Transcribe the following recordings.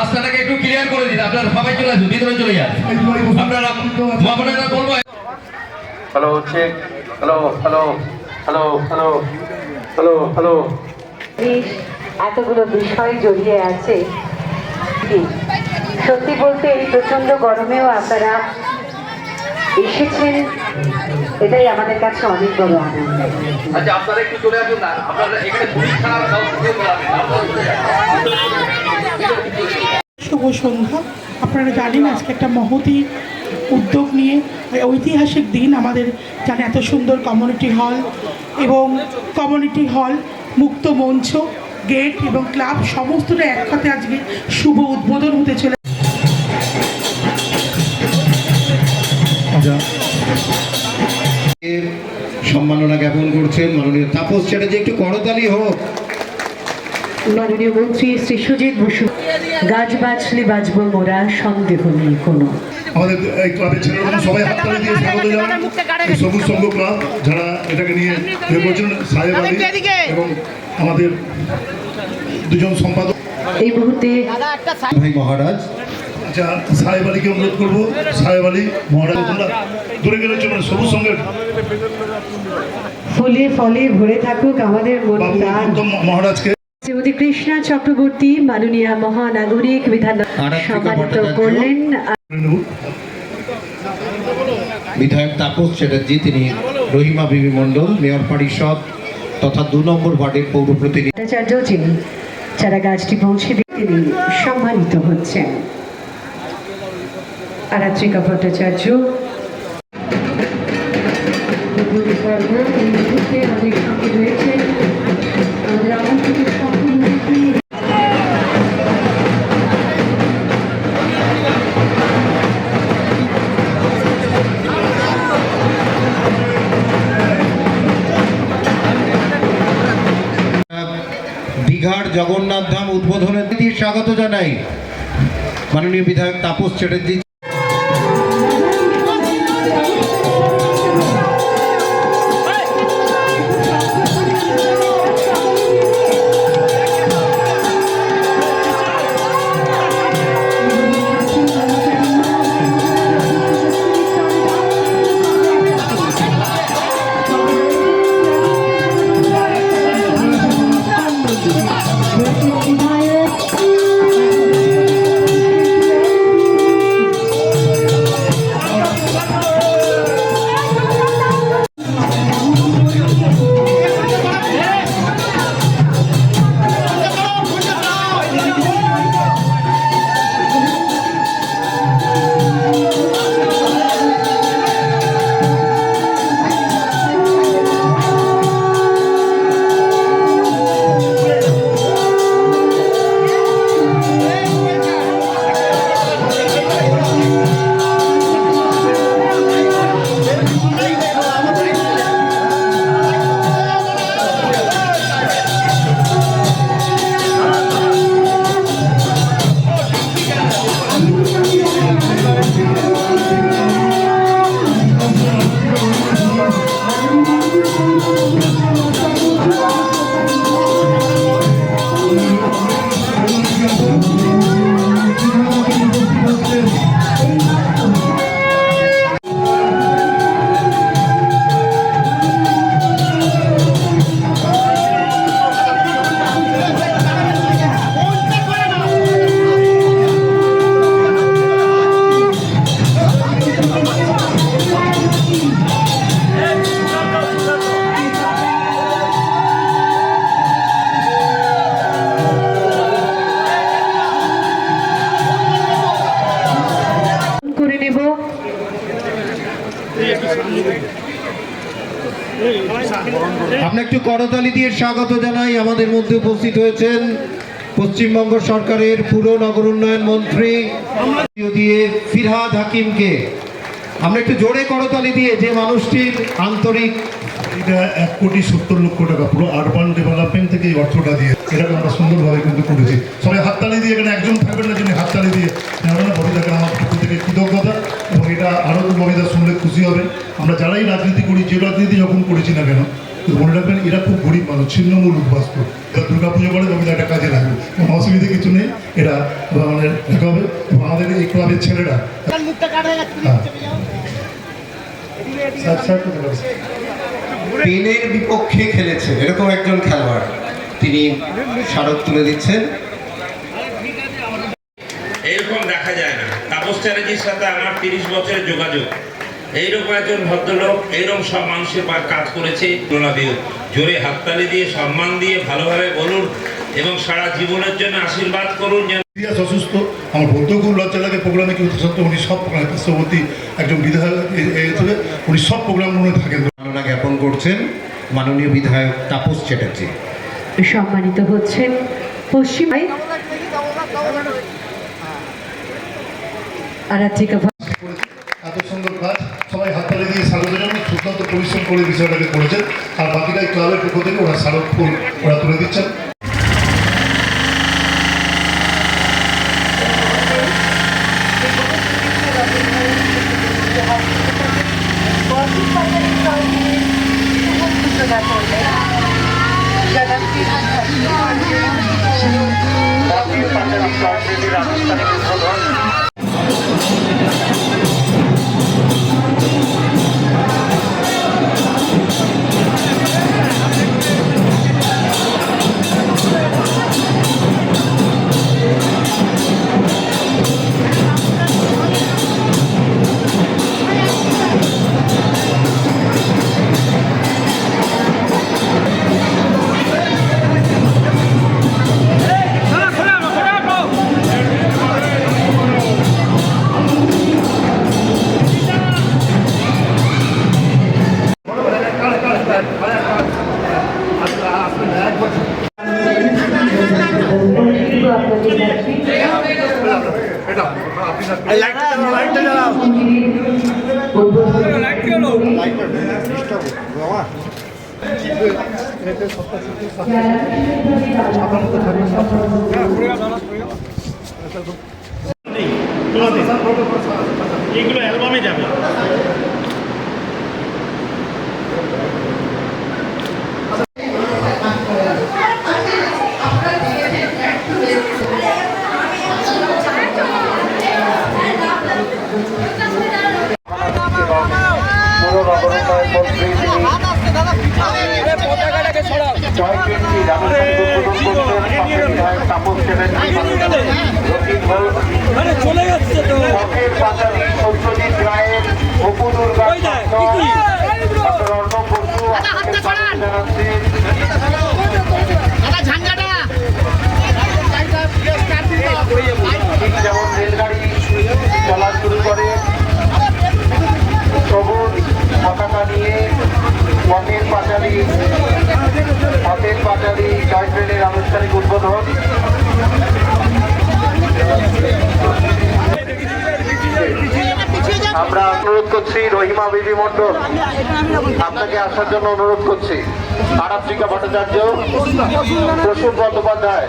রাস্তাটাকে একটু ক্লিয়ার করে দিন আপনারা সবাই চলে আসুন ভিতরে চলে যান। আপনারা মা বলব hello check hello hello hello hello hello hello এতগুলো বিষয় জড়িয়ে আছে। কি, সত্যি বলতে এই প্রচণ্ড গরমেও আপনারা এসেছেন এটাই আমাদের কাছে অনেক বড় আনন্দ। আচ্ছা আপনারা একটু চলে আসুন না। আপনারা এখানে পুলিশ ছাড়া। শুভ সন্ধ্যা। আপনারা জানেন আজকে একটা মহতি উদ্যোগ নিয়ে ঐতিহাসিক দিন আমাদের জানে এত সুন্দর কমিউনিটি হল এবং কমিউনিটি হল মুক্ত মঞ্চ গেট এবং ক্লাব সমস্তটা একসাথে আজকে শুভ উদ্বোধন হতে চলে সম্মাননা জ্ঞাপন করছেন মাননীয় তাপস চ্যাটার্জি। একটু করতালি হোক। মাননীয় মন্ত্রী শ্রী সুজিত বসু গাছ বাঁচলে বাঁচবো মোরা সন্দেহ নেই কোনো। আমাদের এই ক্লাবের ছেলেরা সবাই হাততালি দিয়ে স্বাগত জানান। সবুজ সংঘ ক্লাব যারা এটাকে নিয়ে এ সাহেব আলী এবং আমাদের দুজন সম্পাদক। এই মুহূর্তে ভাই মহারাজ আচ্ছা সাহেব আলীকে অনুরোধ করব। সাহেব আলী মহারাজ দূরে গেলে চলবে না, সবুজ সংঘের ফুলে ফলে ভরে থাকুক আমাদের মন মহারাজকে শ্রীমতী কৃষ্ণা চক্রবর্তী মাননীয় মহানাগরিক বিধান সম্মানিত করলেন। বিধায়ক তাপস চ্যাটার্জি তিনি রহিমা বিবি মণ্ডল মেয়র পরিষদ তথা দু নম্বর ওয়ার্ডের পৌর প্রতিনিধি। ভট্টাচার্য যিনি যারা গাছটি পৌঁছে দিয়ে তিনি সম্মানিত হচ্ছেন। আরাত্রিকা ভট্টাচার্য। আমাদের সঙ্গে জগন্নাথ ধাম উদ্বোধনের দিয়ে স্বাগত জানাই। মাননীয় বিধায়ক তাপস চ্যাটার্জি। আমরা একটু করতালি দিয়ে স্বাগত জানাই আমাদের মধ্যে উপস্থিত হয়েছেন পশ্চিমবঙ্গ সরকারের পুর নগর উন্নয়ন মন্ত্রী দিয়ে ফিরহাদ হাকিমকে। আমরা একটু জোরে করতালি দিয়ে যে মানুষটির আন্তরিক এটা এক কোটি সত্তর লক্ষ টাকা, পুরো আরবান ডেভেলপমেন্ট থেকে এই অর্থটা দিয়ে। এটাকে আমরা সুন্দরভাবে কিন্তু করেছি। সবাই হাততালি দিয়ে এখানে একজন থাকবেন না যিনি হাততালি দিয়ে। কেননা ববিতাকে আমার পক্ষ থেকে কৃতজ্ঞতা এবং এটা আরও ববিতা শুনলে খুশি হবে। আমরা যারাই রাজনীতি করি, যে রাজনীতি যখন করেছি না কেন মনে রাখবেন এরা খুব গরিব মানুষ ছিন্নমূল উদ্বাস্ত এবার দুর্গা পুজো করে ববিতা একটা কাজে লাগবে। কোনো অসুবিধা কিছু নেই এটা আমাদের দেখা হবে। এবং আমাদের এই ক্লাবের ছেলেরা। হ্যাঁ। পেনের বিপক্ষে খেলেছেন এরকম একজন খেলোয়াড়। তিনি স্মারক তুলে দিচ্ছেন। এরকম দেখা যায় না। তাপস চ্যাটার্জির সাথে আমার তিরিশ বছরের যোগাযোগ। এইরকম একজন ভদ্রলোক এইরকম সব মানুষের পা- কাজ করেছে। তুলনা দিয়ে জোরে হাততালি দিয়ে সম্মান দিয়ে ভালোভাবে বলুন এবং সারা জীবনের জন্য আশীর্বাদ করুন ইতিহাস অসুস্থ আমার বলতেও খুব লজ্জা লাগে প্রোগ্রামে কিন্তু সত্ত্বেও উনি সব একজন বিধায়ক হিসেবে উনি সব প্রোগ্রামগুলো থাকেন। জ্ঞাপন করছেন মাননীয় বিধায়ক তাপস চ্যাটার্জি। সম্মানিত হচ্ছেন পশ্চিমায় আরাত্রিকা এত সুন্দর কাজ। সবাই হাততালি দিয়ে স্বাগত জানান সুন্দর পরিশ্রম করে বিষয়টাকে করেছেন। আর বাকিটাই ক্লাবের পক্ষ থেকে ওরা স্মারক ফুল ওরা তুলে দিচ্ছেন। এইগুলো অ্যালবামে যাবে পুরো নগরোন্নয়ন মন্ত্রী তিনি জয়কেন্দ্রী রাজস্থানী উদ্বোধন করছেন পাশে বিধায়ক তাপস ঘোষ চলে যাচ্ছে তো সত্যজিৎ রায়ের অপু দুর্গা অর্ণব বসু যেমন রেলগাড়ি চলা শুরু করে আসার জন্য অনুরোধ করছি। আরাত্রিকা ভট্টাচার্য, প্রসূন বন্দ্যোপাধ্যায়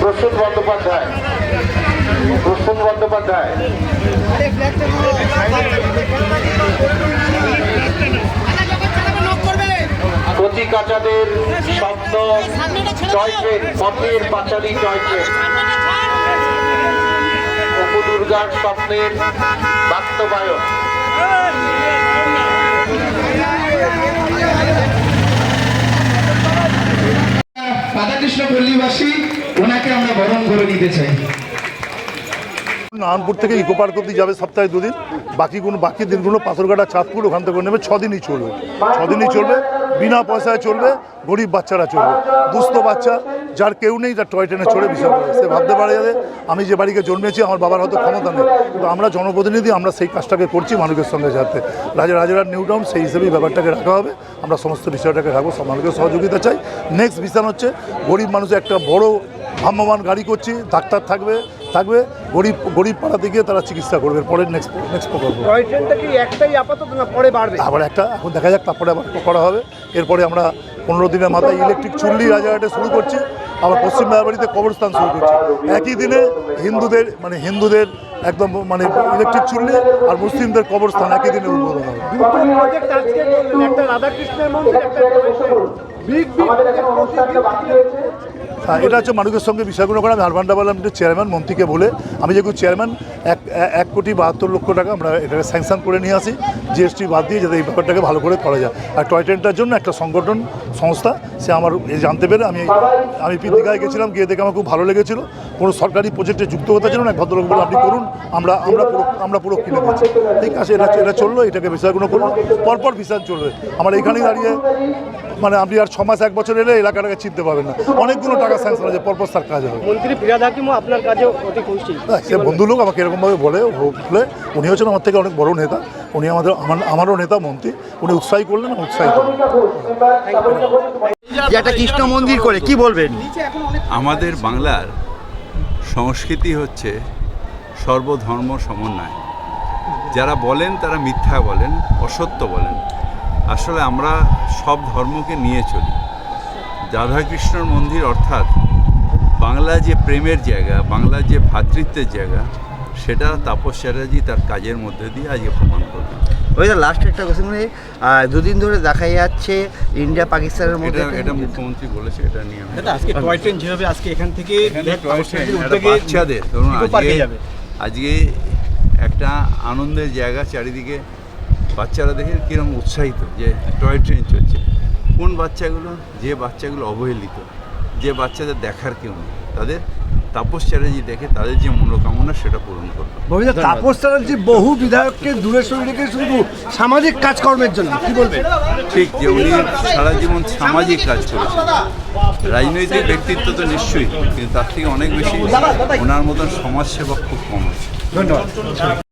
প্রসূন বন্দ্যোপাধ্যায় প্রসূন বন্দ্যোপাধ্যায়। কচি কাচাদের স্বপ্ন জয় ট্রেন পথের পাঁচালী জয় ট্রেন দুর্গার স্বপ্নের বাস্তবায়ন। ওনাকে আমরা বরণ করে নিতে চাই। নারায়ণপুর থেকে ইকো পার্ক অব্দি যাবে সপ্তাহে দুদিন। বাকি কোনো বাকি দিনগুলো পাথরঘাটা, চাঁদপুর, ওখান থেকে নেবে ছদিনই চলবে। ছদিনই চলবে। বিনা পয়সায় চলবে, গরিব বাচ্চারা চলবে। দুস্থ বাচ্চা, যার কেউ নেই, তার টয় ট্রেনে চড়ে বিষয় সে ভাবতে পারে যে, আমি যে বাড়িকে জন্মেছি, আমার বাবার হয়তো ক্ষমতা নেই। কিন্তু আমরা জনপ্রতিনিধি, আমরা সেই কাজটাকে করছি মানুষের সঙ্গে যাতে। রাজা রাজারার নিউ টাউন, সেই হিসেবেই ব্যাপারটাকে রাখা হবে। আমরা সমস্ত বিষয়টাকে রাখব মানুষের সহযোগিতা চাই। নেক্সট বিষয় হচ্ছে, গরিব মানুষের একটা বড় ভ্রাম্যমান গাড়ি করছি ডাক্তার থাকবে থাকবে গরিব গরিব পাড়াতে গিয়ে তারা চিকিৎসা করবে পরের নেক্সট নেক্সট প্রকল্প। একটাই আপাতত না পরে বাড়বে? আবার একটা এখন দেখা যাক তারপরে আবার করা হবে। এরপরে আমরা পনেরো দিনের মাথায় ইলেকট্রিক চুল্লি রাজারহাটে শুরু করছি আবার পশ্চিম মেয়াবাড়িতে কবরস্থান শুরু করছি। একই দিনে হিন্দুদের মানে হিন্দুদের একদম মানে ইলেকট্রিক চুল্লি আর মুসলিমদের কবরস্থান একই দিনে উদ্বোধন হবে। একটা রাধাকৃষ্ণের মন্দির একটা বিগ বিগ এটা হচ্ছে মানুষের সঙ্গে বিষয়গুলো করে। আমি আরবান ডেভেলপমেন্টের চেয়ারম্যান মন্ত্রীকে বলে, আমি যেহেতু চেয়ারম্যান, এক এক কোটি বাহাত্তর লক্ষ টাকা আমরা এটাকে স্যাংশন করে নিয়ে আসি, জিএসটি বাদ দিয়ে যাতে এই ব্যাপারটাকে ভালো করে করা যায়। আর টয় ট্রেনটার জন্য একটা সংগঠন, সংস্থা, সে আমার জানতে পেরে আমি আমি পিদিকায় গেছিলাম, গিয়ে দেখে আমার খুব ভালো লেগেছিল। কোনো সরকারি প্রজেক্টে যুক্ত হতে জন্য এক ভদ্রলোক বলে আপনি করুন আমরা আমরা পুরো আমরা পুরো কিনে দিচ্ছি। ঠিক আছে এটা এটা চলল এটাকে বিষয়গুলো করুন পরপর বিচার চলবে। আমার এখানেই দাঁড়িয়ে মানে আপনি আর ছ মাস এক বছর এলে এলাকাটাকে চিনতে পারবেন না। অনেকগুলো টাকা স্যাংশন আছে পরপর তার কাজ হবে। মন্ত্রী ফিরাদ হাকিমও আপনার কাজে অতি খুশি। সে বন্ধু লোক আমাকে এরকমভাবে বলে বলে উনি হচ্ছেন আমার থেকে অনেক বড় নেতা উনি আমাদের আমার আমারও নেতা মন্ত্রী উনি উৎসাহী করলেন আমি উৎসাহী করলেন একটা কৃষ্ণ মন্দির করে কি বলবেন? আমাদের বাংলার সংস্কৃতি হচ্ছে সর্বধর্ম সমন্বয়। যারা বলেন, তারা মিথ্যা বলেন, অসত্য বলেন। আসলে আমরা সব ধর্মকে নিয়ে চলি। রাধাকৃষ্ণর মন্দির অর্থাৎ বাংলা যে প্রেমের জায়গা বাংলা যে ভ্রাতৃত্বের জায়গা সেটা তাপস চ্যাটার্জি তার কাজের মধ্যে দিয়ে আজকে প্রমাণ করবে ওই লাস্ট একটা কোশ্চেন মানে দুদিন ধরে দেখা যাচ্ছে ইন্ডিয়া পাকিস্তানের মধ্যে এটা মুখ্যমন্ত্রী বলেছে এটা নিয়ে আমি আজকে টয় ট্রেন যেভাবে আজকে এখান থেকে বাচ্চাদের ধরুন আজকে যাবে। আজকে একটা আনন্দের জায়গা চারিদিকে বাচ্চারা দেখে কীরকম উৎসাহিত যে টয় ট্রেন চলছে কোন বাচ্চাগুলো যে বাচ্চাগুলো অবহেলিত যে বাচ্চাদের দেখার কেউ নেই তাদের তাপস চ্যাটার্জি দেখে তাদের যে মনোকামনা সেটা পূরণ করবে তাপস চ্যাটার্জি বহু বিধায়ককে দূরে সরে রেখে শুধু সামাজিক কাজকর্মের জন্য কি বলবেন? ঠিক যে উনি সারা জীবন সামাজিক কাজ করেছেন। রাজনৈতিক ব্যক্তিত্ব তো নিশ্চয়ই কিন্তু তার থেকে অনেক বেশি ওনার মতন সমাজসেবক খুব কম আছে। ধন্যবাদ।